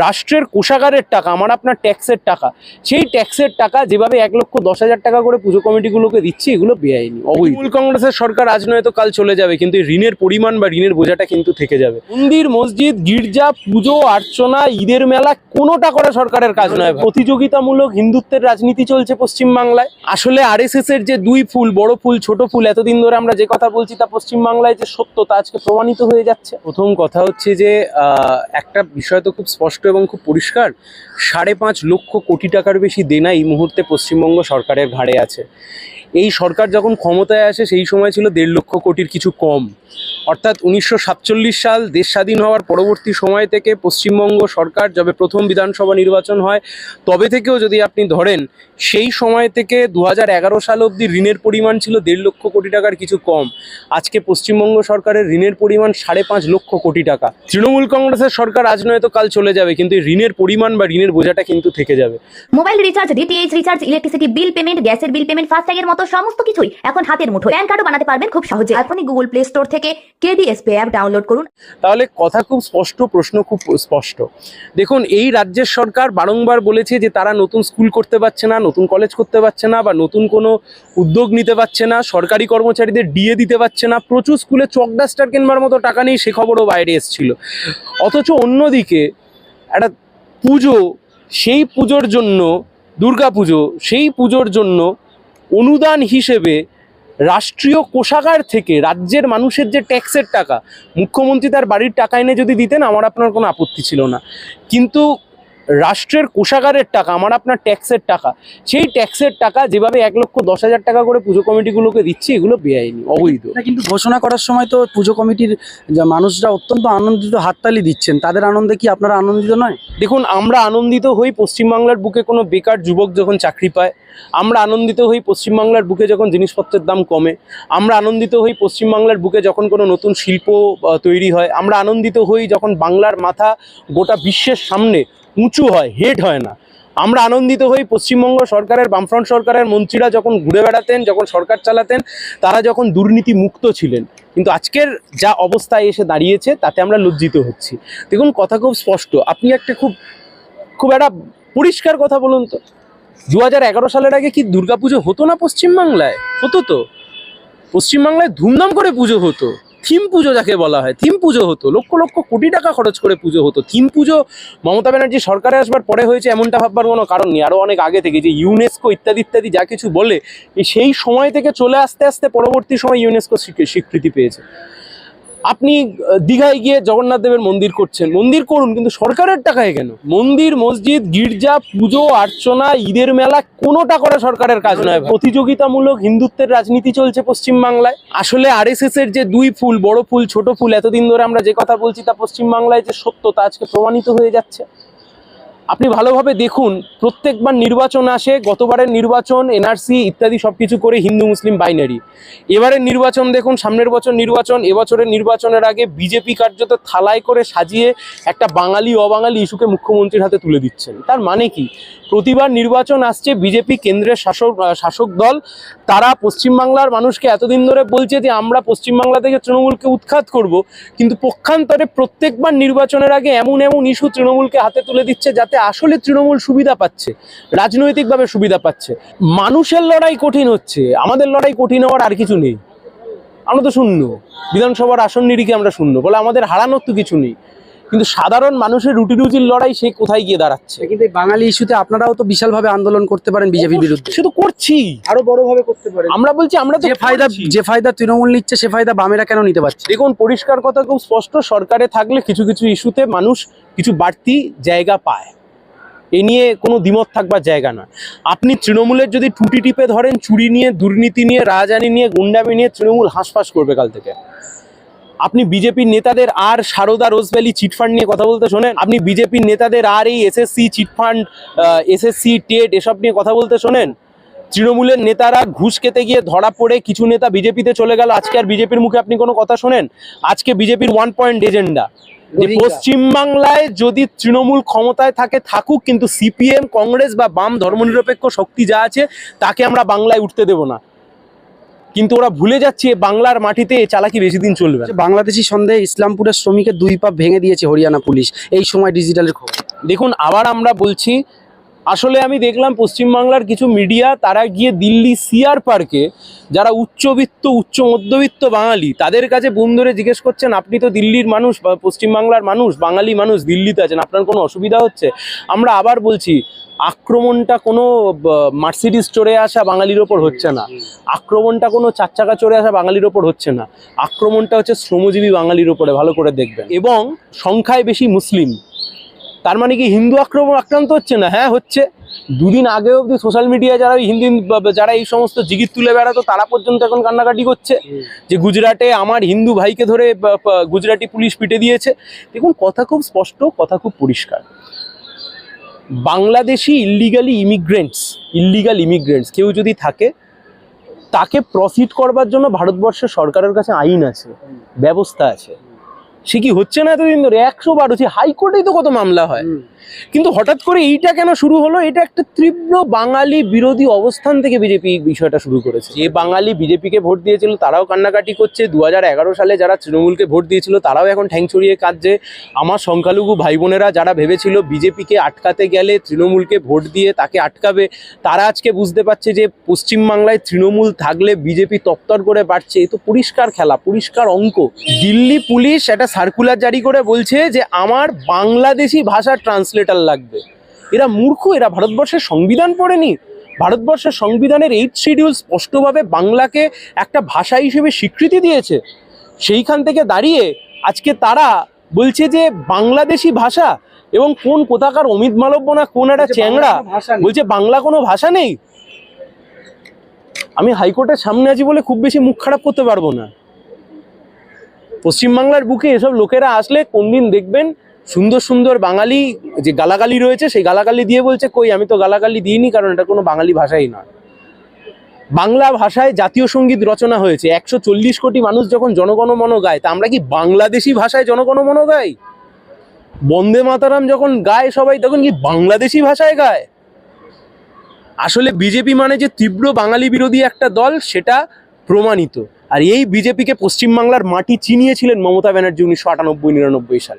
রাষ্ট্রের কোষাগারের টাকা আমার আপনার ট্যাক্সের টাকা সেই ট্যাক্সের টাকা যেভাবে এক লক্ষ দশ হাজার টাকা করে পুজো কমিটিগুলোকে দিচ্ছে এগুলো বেআইনি তৃণমূল কংগ্রেসের সরকার আজ নয়তো কাল চলে যাবে কিন্তু ঋণের পরিমাণ বা ঋণের বোঝাটা কিন্তু থেকে যাবে। মন্দির মসজিদ গির্জা পুজো অর্চনা ঈদের মেলা কোনোটা করা সরকারের কাজ নয় প্রতিযোগিতামূলক হিন্দুত্বের রাজনীতি চলছে পশ্চিমবাংলায়। আসলে আরএসএস এর যে দুই ফুল বড় ফুল ছোট ফুল এতদিন ধরে আমরা যে কথা বলছি তা পশ্চিমবাংলায় যে সত্য তা আজকে প্রমাণিত হয়ে যাচ্ছে। প্রথম কথা হচ্ছে যে একটা বিষয় তো খুব স্পষ্ট এবং খুব পরিষ্কার, সাড়ে পাঁচ লক্ষ কোটি টাকার বেশি দেনা এই মুহূর্তে পশ্চিমবঙ্গ সরকারের ঘাড়ে আছে। এই সরকার যখন ক্ষমতায় আসে, সেই সময় ছিল দেড় লক্ষ কোটির কিছু কম। অর্থাৎ উনিশশো সাতচল্লিশ সাল দেশ স্বাধীন হওয়ার পরবর্তী সময় থেকে পশ্চিমবঙ্গ সরকার যবে প্রথম বিধানসভা নির্বাচন হয়, তবে থেকেও যদি আপনি ধরেন, সেই সময় থেকে দু সাল অবধি ঋণের পরিমাণ ছিল দেড় লক্ষ কোটি টাকার কিছু কম। আজকে পশ্চিমবঙ্গ সরকারের ঋণের পরিমাণ সাড়ে পাঁচ লক্ষ কোটি টাকা। তৃণমূল কংগ্রেসের সরকার আজ নয়তো কাল চলে যাবে, কিন্তু ঋণের পরিমাণ বা ঋণের বোঝাটা কিন্তু থেকে যাবে। Mobile recharge, DTH recharge, electricity bill payment, গ্যাসের বিল পেমেন্ট, ফাস্ট্যাগের মতো সমস্ত কিছুই এখন হাতের মুঠো প্যান কার্ডও বানাতে পারবেন খুব সহজে। এখনই গুগল প্লে স্টোর থেকে কেডিএস পে অ্যাপ ডাউনলোড করুন। তাহলে কথা খুব স্পষ্ট, প্রশ্ন খুব স্পষ্ট। দেখুন, এই রাজ্যের সরকার বারংবার বলেছে যে তারা নতুন স্কুল করতে পারছে না, নতুন কলেজ করতে পারছে না বা নতুন কোনো উদ্যোগ নিতে পারছে না, সরকারি কর্মচারীদের ডিএ দিতে পারছে না, প্রচুর স্কুলে চক ডাস্টার কেনবার মতো টাকা নেই সে খবরও বাইরে এসেছিল। অথচ অন্যদিকে একটা পুজো, সেই পুজোর জন্য, দুর্গা পুজো, সেই পুজোর জন্য অনুদান হিসেবে রাষ্ট্রীয় কোষাগার থেকে রাজ্যের মানুষের যে ট্যাক্সের টাকা মুখ্যমন্ত্রী তার বাড়ির টাকা এনে যদি দিতেন আমার আপনার কোনো আপত্তি ছিল না। কিন্তু রাষ্ট্রের কোষাগারের টাকা আমার আপনার ট্যাক্সের টাকা সেই ট্যাক্সের টাকা যেভাবে এক লক্ষ দশ হাজার টাকা করে পুজো কমিটিগুলোকে দিচ্ছে এগুলো বেআইনি অবৈধ। কিন্তু ঘোষণা করার সময় তো পুজো কমিটির মানুষরা অত্যন্ত আনন্দিত হাততালি দিচ্ছেন। তাদের আনন্দে কি আপনারা আনন্দিত নয়? দেখুন আমরা আনন্দিত হই পশ্চিমবাংলার বুকে কোনো বেকার যুবক যখন চাকরি পায় আমরা আনন্দিত হই পশ্চিমবাংলার বুকে যখন জিনিসপত্রের দাম কমে, আমরা আনন্দিত হই পশ্চিমবাংলার বুকে যখন কোনো নতুন শিল্প তৈরি হয়, আমরা আনন্দিত হই যখন বাংলার মাথা গোটা বিশ্বের সামনে উঁচু হয় হেড হয় না। আমরা আনন্দিত হই পশ্চিমবঙ্গ সরকারের, বামফ্রন্ট সরকারের মন্ত্রীরা যখন ঘুরে বেড়াতেন, যখন সরকার চালাতেন, তারা যখন দুর্নীতি মুক্ত ছিলেন। কিন্তু আজকের যা অবস্থায় এসে দাঁড়িয়েছে, তাতে আমরা লজ্জিত হচ্ছি। দেখুন, কথা খুব স্পষ্ট। আপনি একটা খুব খুব একটা পরিষ্কার কথা বলুন তো। দু হাজার এগারো সালের আগে কি দুর্গাপুজো হতো না পশ্চিমবাংলায়? হতো তো। পশ্চিমবাংলায় ধুমধাম করে পুজো হতো। থিম পুজো যাকে বলা হয়, থিম পুজো হতো। লক্ষ লক্ষ কোটি টাকা খরচ করে পুজো হতো। থিম পুজো মমতা ব্যানার্জি সরকারে আসবার পরে হয়েছে এমনটা ভাববার কোনো কারণ নেই। আরও অনেক আগে থেকে যে ইউনেস্কো ইত্যাদি ইত্যাদি যা কিছু বলে সেই সময় থেকে চলে আসতে আসতে পরবর্তী সময় ইউনেস্কো স্বীকৃ- স্বীকৃতি পেয়েছে। আপনি দীঘায় গিয়ে জগন্নাথ দেবের মন্দির করছেন। মন্দির করুন, কিন্তু সরকারের টাকায় কেন? মন্দির, মসজিদ, গির্জা, পুজো, অর্চনা, ঈদের মেলা, কোনোটা করা সরকারের কাজ নয়। প্রতিযোগিতামূলক হিন্দুত্বের রাজনীতি চলছে পশ্চিমবাংলায়। আসলে আর এর যে দুই ফুল, বড় ফুল, ছোট ফুল, এতদিন ধরে আমরা যে কথা বলছি তা পশ্চিমবাংলায় যে সত্য, তা আজকে প্রমাণিত হয়ে যাচ্ছে। আপনি ভালোভাবে দেখুন, প্রত্যেকবার নির্বাচন আসে, গতবারের নির্বাচন এনআরসি ইত্যাদি সব কিছু করে হিন্দু মুসলিম বাইনারি এবারের নির্বাচন দেখুন, সামনের বছর নির্বাচন, এবছরের নির্বাচনের আগে বিজেপি কার্যত থালায় করে সাজিয়ে একটা বাঙালি, অবাঙালি ইস্যুকে মুখ্যমন্ত্রীর হাতে তুলে দিচ্ছেন। তার মানে কি? প্রতিবার নির্বাচন আসছে, বিজেপি কেন্দ্রের শাসক শাসক দল, তারা পশ্চিমবাংলার মানুষকে এতদিন ধরে বলছে যে, আমরা পশ্চিমবাংলা থেকে তৃণমূলকে উৎখাত করব। কিন্তু পক্ষান্তরে প্রত্যেকবার নির্বাচনের আগে এমন এমন ইস্যু তৃণমূলকে হাতে তুলে দিচ্ছে যাতে আসলে তৃণমূল সুবিধা পাচ্ছে রাজনৈতিকভাবে সুবিধা পাচ্ছে। মানুষের লড়াই কঠিন হচ্ছে আমাদের লড়াই কঠিন হওয়ার আর কিছু নেই। আমরা তো শূন্য বিধানসভার আসন নিরিখে আমরা শূন্য বলে আমাদের হারানোর তো কিছু নেই। কিন্তু সাধারণ মানুষের রুটি রুজির লড়াই সে কোথায় গিয়ে দাঁড়াচ্ছে? কিন্তু বাঙালি ইস্যুতে আপনারাও তো বিশালভাবে আন্দোলন করতে পারেন বিজেপির বিরুদ্ধে। সে তো করছি আরও বড়ভাবে করতে পারেন। আমরা বলছি আমরা যে ফায়দা যে ফায়দা তৃণমূল নিচ্ছে সে ফায়দা বামেরা কেন নিতে পারছে? দেখুন পরিষ্কার কথা খুব স্পষ্ট সরকারে থাকলে কিছু কিছু ইস্যুতে মানুষ কিছু বাড়তি জায়গা পায়। এ নিয়ে কোনো দ্বিমত থাকবার জায়গা না আপনি তৃণমূলের যদি টুটি টিপে ধরেন, চুরি নিয়ে, দুর্নীতি নিয়ে রাজানি নিয়ে, গুন্ডামি নিয়ে তৃণমূল হাঁসফাঁস করবে কাল থেকে। আপনি বিজেপির নেতাদের আর সারদা রোজভ্যালি চিটফান্ড নিয়ে কথা বলতে শোনেন? আপনি বিজেপির নেতাদের আর এই এসএসসি চিটফান্ড এসএসসি টেট এসব নিয়ে কথা বলতে শোনেন? তৃণমূলের নেতারা ঘুষ খেতে গিয়ে ধরা পড়ে কিছু নেতা বিজেপিতে চলে গেল। আজকে আর বিজেপির মুখে আপনি কোনো কথা শোনেন? আজকে বিজেপির ওয়ান পয়েন্ট এজেন্ডা যে পশ্চিমবাংলায় যদি তৃণমূল ক্ষমতায় থাকে থাকুক কিন্তু সিপিএম কংগ্রেস বা বাম ধর্মনিরপেক্ষ শক্তি যা আছে তাকে আমরা বাংলায় উঠতে দেব না। কিন্তু ওরা ভুলে যাচ্ছে বাংলার মাটিতে চালাকি বেশি দিন চলবে না। বাংলাদেশি সন্দেহে ইসলামপুরের শ্রমিকের দুই পা ভেঙে দিয়েছে হরিয়ানা পুলিশ। এই সময় ডিজিটালের খবর। দেখুন আবার আমরা বলছি আসলে আমি দেখলাম পশ্চিমবাংলার কিছু মিডিয়া, তারা গিয়ে দিল্লি সিআর পার্কে, যারা উচ্চবিত্ত, উচ্চ মধ্যবিত্ত বাঙালি, তাদের কাছে বোন ধরে জিজ্ঞেস করছেন, আপনি তো দিল্লির মানুষ বা পশ্চিমবাংলার মানুষ, বাঙালি মানুষ, দিল্লিতে আছেন, আপনার কোনো অসুবিধা হচ্ছে? আমরা আবার বলছি, আক্রমণটা কোনো মার্সিডিস চড়ে আসা বাঙালির ওপর হচ্ছে না। আক্রমণটা কোনো চার চাকা চড়ে আসা বাঙালির ওপর হচ্ছে না। আক্রমণটা হচ্ছে শ্রমজীবী বাঙালির ওপরে ভালো করে দেখবেন। এবং সংখ্যায় বেশি মুসলিম। তার মানে কি হিন্দু আক্রমণ আক্রান্ত হচ্ছে না? হ্যাঁ হচ্ছে। দুদিন আগে অবধি সোশ্যাল মিডিয়ায় যারা হিন্দি, যারা এই সমস্ত জিগির তুলে বেড়াতো, তারা পর্যন্ত এখন কান্নাকাটি করছে। যে গুজরাটে আমার হিন্দু ভাইকে ধরে গুজরাটি পুলিশ পিটে দিয়েছে। দেখুন, কথা খুব স্পষ্ট, কথা খুব পরিষ্কার। Bangladeshi illegally immigrants illegal immigrants কেউ যদি থাকে, তাকে প্রসিড করবার জন্য ভারতবর্ষের সরকারের কাছে আইন আছে, ব্যবস্থা আছে। সে কি হচ্ছে না এতদিন ধরে? একশো বারো সে হাইকোর্টেই তো কত মামলা হয়। কিন্তু হঠাৎ করে এইটা কেন শুরু হলো? এটা একটা তীব্র বাঙালি বিরোধী অবস্থান থেকে বিজেপি বিষয়টা শুরু করেছে। যে বাঙালি বিজেপিকে ভোট দিয়েছিল, তারাও কান্নাকাটি করছে। দু হাজার এগারো সালে যারা তৃণমূলকে ভোট দিয়েছিল, তারাও এখন ঠ্যাং ছড়িয়ে কাঁদছে। আমার সংখ্যালঘু ভাই বোনেরা যারা ভেবেছিল বিজেপিকে আটকাতে গেলে তৃণমূলকে ভোট দিয়ে তাকে আটকাবে, তারা আজকে বুঝতে পারছে যে পশ্চিমবাংলায় তৃণমূল থাকলে বিজেপি তপ্তর করে বাড়ছে। এ তো পরিষ্কার খেলা, পরিষ্কার অঙ্ক। দিল্লি পুলিশ একটা সার্কুলার জারি করে বলছে যে, আমার বাংলাদেশি ভাষা ট্রান্সলেটার লাগবে। এরা মূর্খ এরা ভারতবর্ষের সংবিধান পড়েনি। ভারতবর্ষের সংবিধানের এইট শিডিউল স্পষ্টভাবে বাংলাকে একটা ভাষা হিসেবে স্বীকৃতি দিয়েছে। সেইখান থেকে দাঁড়িয়ে আজকে তারা বলছে যে বাংলাদেশি ভাষা এবং কোন কোথাকার অমিত মালব্য না কোন একটা চ্যাংড়া বলছে বাংলা কোনো ভাষা নেই। আমি হাইকোর্টের সামনে আছি বলে খুব বেশি মুখ খারাপ করতে পারব না। পশ্চিমবাংলার বুকে এসব লোকেরা আসলে কোনদিন দেখবেন সুন্দর সুন্দর বাঙালি যে গালাগালি রয়েছে, সেই গালাগালি দিয়ে বলছে, কই, আমি তো গালাগালি দিইনি, কারণ এটা কোনো বাঙালি ভাষাই নয়। বাংলা ভাষায় জাতীয় সংগীত রচনা হয়েছে। একশো চল্লিশ কোটি মানুষ যখন জনগণমন গায়, তা আমরা কি বাংলাদেশি ভাষায় জনগণমন গাই? বন্দে মাতারাম যখন গায় সবাই, তখন কি বাংলাদেশি ভাষায় গায়? আসলে বিজেপি মানে যে তীব্র বাঙালি বিরোধী একটা দল, সেটা প্রমাণিত। আর এই বিজেপিকে পশ্চিমবাংলার মাটি চিনিয়েছিলেন মমতা ব্যানার্জি উনিশশো আটানব্বই, নিরানব্বই সালে।